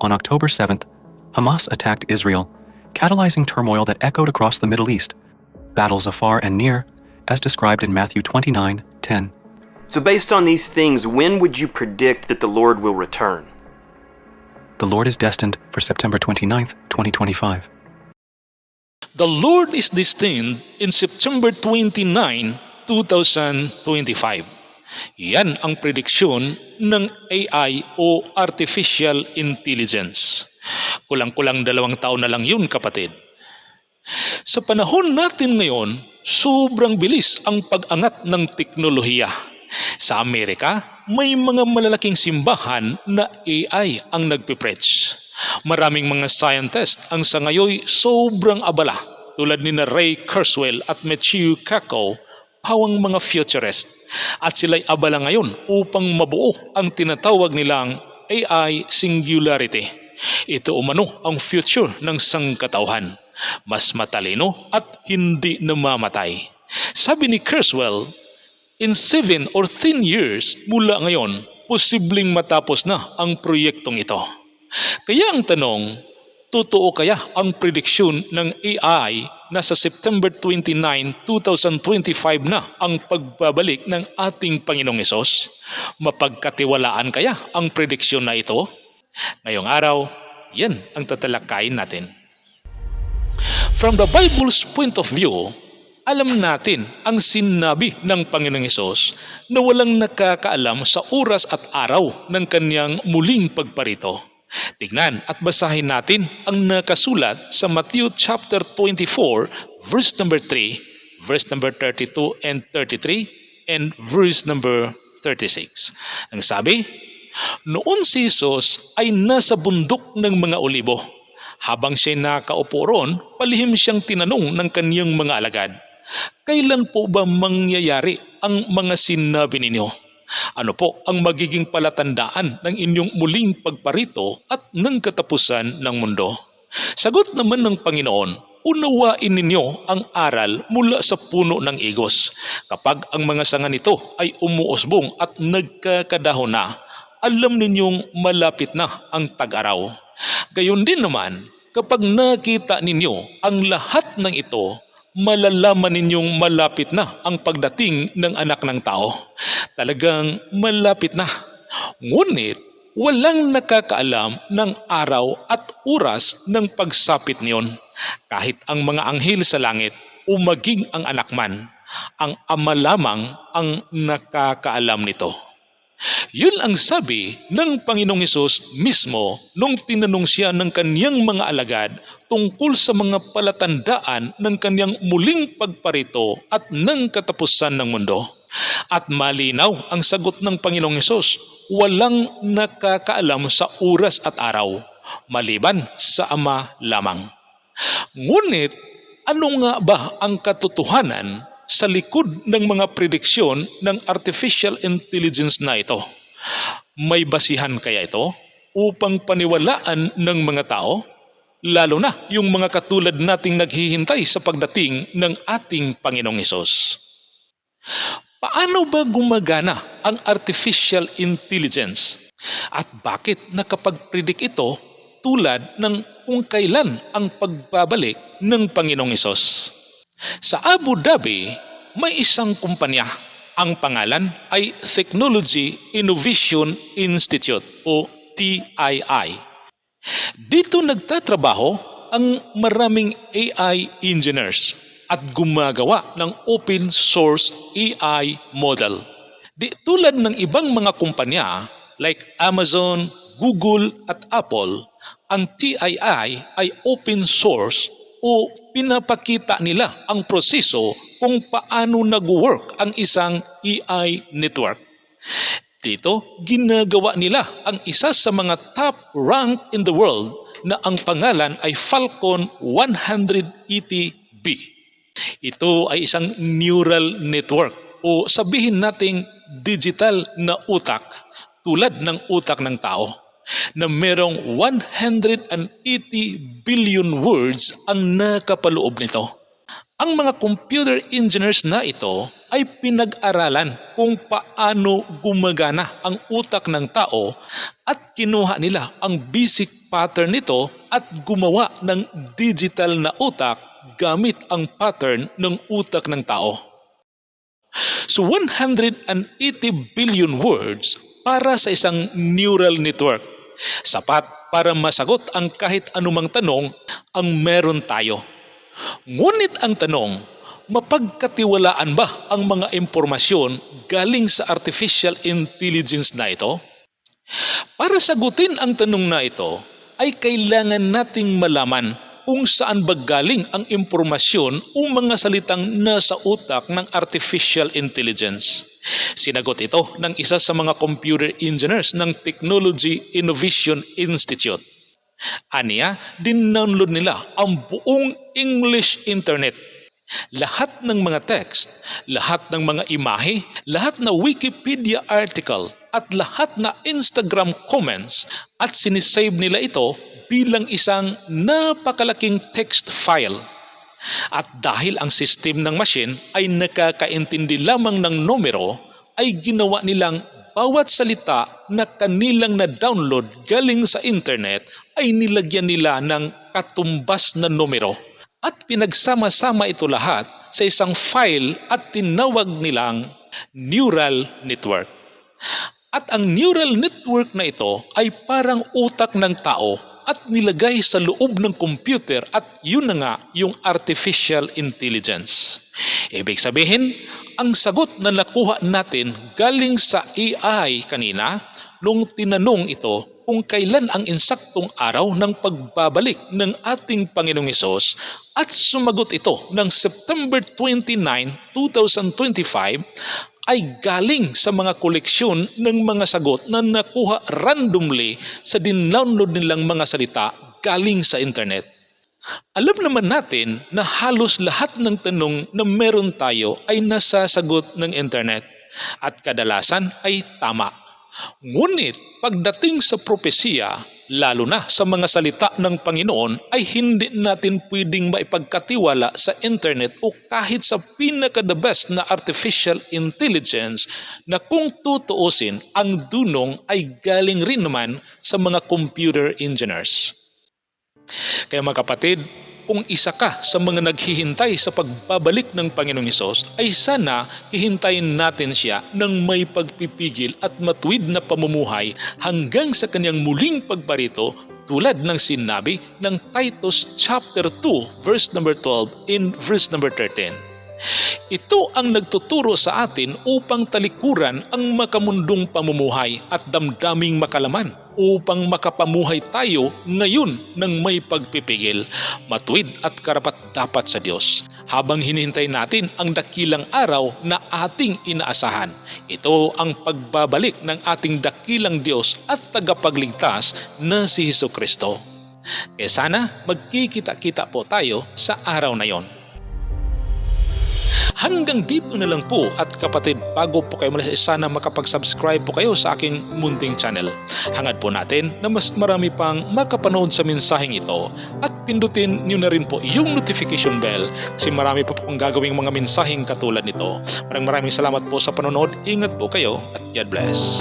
on October 7th, Hamas attacked Israel, catalyzing turmoil that echoed across the Middle East. Battles afar and near, as described in Matthew 29:10. So, based on these things, when would you predict that the Lord will return? The Lord is destined for September 29th, 2025. The Lord is destined in September 29, 2025. Yan ang prediksyon ng AI o Artificial Intelligence. Kulang-kulang dalawang taon na lang yun kapatid. Sa panahon natin ngayon, sobrang bilis ang pag-angat ng teknolohiya. Sa Amerika, may mga malalaking simbahan na AI ang nagpipreach. Maraming mga scientist ang sa ngayoy sobrang abala tulad ni na Ray Kurzweil at Matthew Kako pawang mga futurist at sila'y abala ngayon upang mabuo ang tinatawag nilang AI singularity. Ito umano ang future ng sangkatauhan. Mas matalino at hindi namamatay. Sabi ni Kurzweil, in 7 or 10 years mula ngayon, posibleng matapos na ang proyektong ito. Kaya ang tanong, totoo kaya ang prediksyon ng AI na sa September 29, 2025 na ang pagbabalik ng ating Panginoong Isos? Mapagkatiwalaan kaya ang prediksyon na ito? Ngayong araw, yan ang tatalakayin natin. From the Bible's point of view, alam natin ang sinabi ng Panginoong Isos na walang nakakaalam sa oras at araw ng kanyang muling pagparito. Tignan at basahin natin ang nakasulat sa Matthew chapter 24 verse number 3, verse number 32 and 33 and verse number 36. Ang sabi, Noon si Jesus ay nasa bundok ng mga olibo. Habang siya nakaupo roon, palihim siyang tinanong ng kaniyang mga alagad, Kailan po ba mangyayari ang mga sinabi ninyo? Ano po ang magiging palatandaan ng inyong muling pagparito at ng katapusan ng mundo? Sagot naman ng Panginoon, unawain ninyo ang aral mula sa puno ng igos. Kapag ang mga sanga nito ay umuusbong at nagkakadahon na, alam ninyong malapit na ang tag-araw. Gayon din naman, kapag nakita ninyo ang lahat ng ito, malalaman ninyong malapit na ang pagdating ng anak ng tao. Talagang malapit na. Ngunit walang nakakaalam ng araw at oras ng pagsapit niyon. Kahit ang mga anghel sa langit o maging ang anak man, ang ama lamang ang nakakaalam nito. Yun ang sabi ng Panginoong Hesus mismo nung tinanong siya ng kaniyang mga alagad tungkol sa mga palatandaan ng kaniyang muling pagparito at ng katapusan ng mundo. At malinaw ang sagot ng Panginoong Hesus, walang nakakaalam sa oras at araw, maliban sa Ama lamang. Ngunit ano nga ba ang katotohanan sa likod ng mga prediksyon ng artificial intelligence na ito? May basihan kaya ito upang paniwalaan ng mga tao? Lalo na yung mga katulad nating naghihintay sa pagdating ng ating Panginoong Hesus. Paano ba gumagana ang artificial intelligence? At bakit nakapag-predict ito tulad ng kung kailan ang pagbabalik ng Panginoong Hesus? Sa Abu Dhabi, may isang kumpanya. Ang pangalan ay Technology Innovation Institute o TII. Dito nagtatrabaho ang maraming AI engineers at gumagawa ng open source AI model. Di tulad ng ibang mga kumpanya like Amazon, Google at Apple, ang TII ay open source o pinapakita nila ang proseso kung paano nag-work ang isang AI network. Dito, ginagawa nila ang isa sa mga top rank in the world na ang pangalan ay Falcon 180B. Ito ay isang neural network o sabihin nating digital na utak tulad ng utak ng tao na merong 180 billion words ang nakapaloob nito. Ang mga computer engineers na ito ay pinag-aralan kung paano gumagana ang utak ng tao at kinuha nila ang basic pattern nito at gumawa ng digital na utak gamit ang pattern ng utak ng tao. So 180 billion words para sa isang neural network. Sapat para masagot ang kahit anumang tanong ang meron tayo. Ngunit ang tanong, mapagkatiwalaan ba ang mga impormasyon galing sa artificial intelligence na ito? Para sagutin ang tanong na ito, ay kailangan nating malaman kung saan ba galing ang impormasyon o mga salitang nasa utak ng artificial intelligence. Sinagot ito ng isa sa mga computer engineers ng Technology Innovation Institute. Aniya, din-download nila ang buong English Internet. Lahat ng mga text, lahat ng mga imahe, lahat na Wikipedia article, at lahat na Instagram comments at sinisave nila ito bilang isang napakalaking text file. At dahil ang system ng machine ay nakakaintindi lamang ng numero, ay ginawa nilang bawat salita na kanilang na-download galing sa internet ay nilagyan nila ng katumbas na numero at pinagsama-sama ito lahat sa isang file at tinawag nilang neural network. At ang neural network na ito ay parang utak ng tao at nilagay sa loob ng computer at yun na nga yung artificial intelligence. Ibig sabihin, ang sagot na nakuha natin galing sa AI kanina nung tinanong ito kung kailan ang insaktong araw ng pagbabalik ng ating Panginoong Hesus at sumagot ito ng September 29, 2025 ay galing sa mga koleksyon ng mga sagot na nakuha randomly sa dindownload nilang mga salita galing sa internet. Alam naman natin na halos lahat ng tanong na meron tayo ay nasa sagot ng internet at kadalasan ay tama. Ngunit pagdating sa propesiya, lalo na sa mga salita ng Panginoon, ay hindi natin pwedeng maipagkatiwala sa internet o kahit sa pinaka-the best na artificial intelligence na kung tutuusin, ang dunong ay galing rin naman sa mga computer engineers. Kaya mga kapatid, kung isa ka sa mga naghihintay sa pagbabalik ng Panginoong Isos, ay sana hihintayin natin siya ng may pagpipigil at matuwid na pamumuhay hanggang sa kanyang muling pagbarito tulad ng sinabi ng Titus chapter 2 verse number 12 in verse number 13. Ito ang nagtuturo sa atin upang talikuran ang makamundong pamumuhay at damdaming makalaman upang makapamuhay tayo ngayon ng may pagpipigil, matuwid at karapat dapat sa Diyos. Habang hinihintay natin ang dakilang araw na ating inaasahan. Ito ang pagbabalik ng ating dakilang Diyos at tagapagligtas na si Heso Kristo. Kaya sana magkikita-kita po tayo sa araw na yon. Hanggang dito na lang po at kapatid bago po kayo malas sana makapag-subscribe po kayo sa aking munting channel. Hangad po natin na mas marami pang makapanood sa mensaheng ito at pindutin niyo na rin po yung notification bell kasi marami pa po pong gagawing mga mensaheng katulad nito. Maraming maraming salamat po sa panonood. Ingat po kayo at God bless.